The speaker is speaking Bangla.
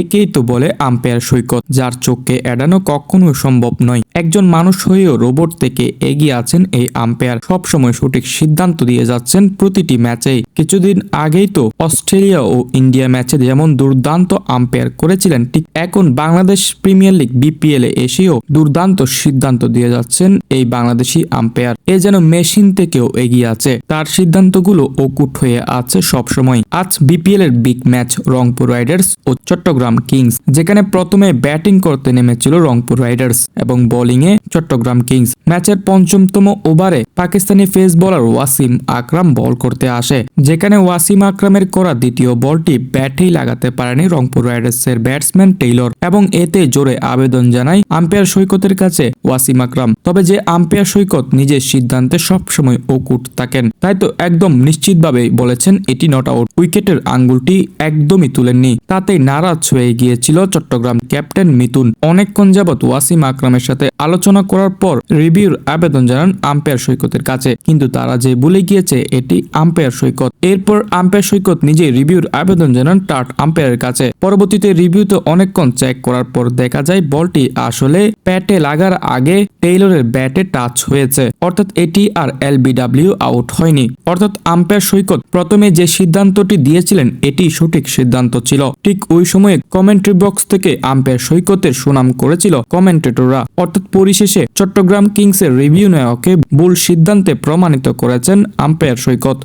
একেই তো বলে আম্পায়ার সৈকত, যার চোখকে এড়ানো কখনো সম্ভব নয়। একজন মানুষ হয়েও রোবট থেকে এগিয়ে আছেন এই আম্পায়ার। সবসময় সঠিক সিদ্ধান্ত দিয়ে যাচ্ছেন প্রতিটি ম্যাচেই। কিছুদিন আগেই তো অস্ট্রেলিয়া ও ইন্ডিয়া ম্যাচে যেমন দুর্দান্ত আম্পায়ার করেছিলেন, ঠিক এখন বাংলাদেশ প্রিমিয়ার লিগ বিপিএল এ এসেও দুর্দান্ত সিদ্ধান্ত দিয়ে যাচ্ছেন এই বাংলাদেশি আম্পায়ার। এ যেন মেশিন থেকেও এগিয়ে আছে। তার সিদ্ধান্তগুলো অকুট হয়ে আছে সবসময়। আজ বিপিএল এর বিগ ম্যাচ রংপুর রাইডার্স ও চট্টগ্রাম কিংস, যেখানে প্রথমে ব্যাটিং করতে নেমেছিল রংপুর রাইডার্স এবং বোলিং এ চট্টগ্রাম কিংস। ম্যাচের পঞ্চমতম ওভারে Pakistani pace bowler Wasim Akram ball করতে আসে, যেখানে ওয়াসিম আকরামের করা দ্বিতীয় বলটি ব্যাটেই লাগাতে পারেনি রংপুর রাইডার্স এর ব্যাটসম্যান টেইলর এবং এতে জোরে আবেদন জানায় আম্পায়ার সৈকতের কাছে ওয়াসিম আকরাম। তবে যে আম্পায়ার সৈকত নিজের সিদ্ধান্তে সবসময় অকুট থাকেন, তাই তো একদম নিশ্চিতভাবে বলেছেন এটি নট আউট। উইকেটের আঙ্গুলটি একদমই তুলেননি তাতেই নারাজ হয়ে গিয়েছিল চট্টগ্রাম ক্যাপ্টেন মিতুন অনেকক্ষণ যাবৎ ওয়াসিম আকরামের সাথে আলোচনা করার পর রিভিউর আবেদন জানান আম্পায়ার সৈকতের কাছে। কিন্তু তারা যে ভুলে গিয়েছে, এটি আম্পায়ার সৈকত। এরপর আম্পায়ার সৈকত নিজে রিভিউর আবেদন জানান টাট আম্পায়ারের কাছে। পরবর্তীতে রিভিউতে অনেকক্ষণ চেক করার পর দেখা যায়, বলটি আসলে প্যাটে লাগার আগে টেইলরের ব্যাটে টাচ হয়েছে। অর্থাৎ এটি আর এলবিডব্লিউ আউট হয়নি। অর্থাৎ আম্পায়ার সৈকত প্রথমে যে সিদ্ধান্তটি দিয়েছিলেন, এটি সঠিক সিদ্ধান্ত ছিল। ঠিক ওই সময়ে কমেন্ট্রি বক্স থেকে আম্পায়ার সৈকতের সুনাম করেছিল কমেন্টেটররা। অর্থাৎ পরিশেষে চট্টগ্রাম কিংসের রিভিউ নেওয়াকে ভুল সিদ্ধান্তে প্রমাণিত করেছেন আম্পায়ার সৈকত।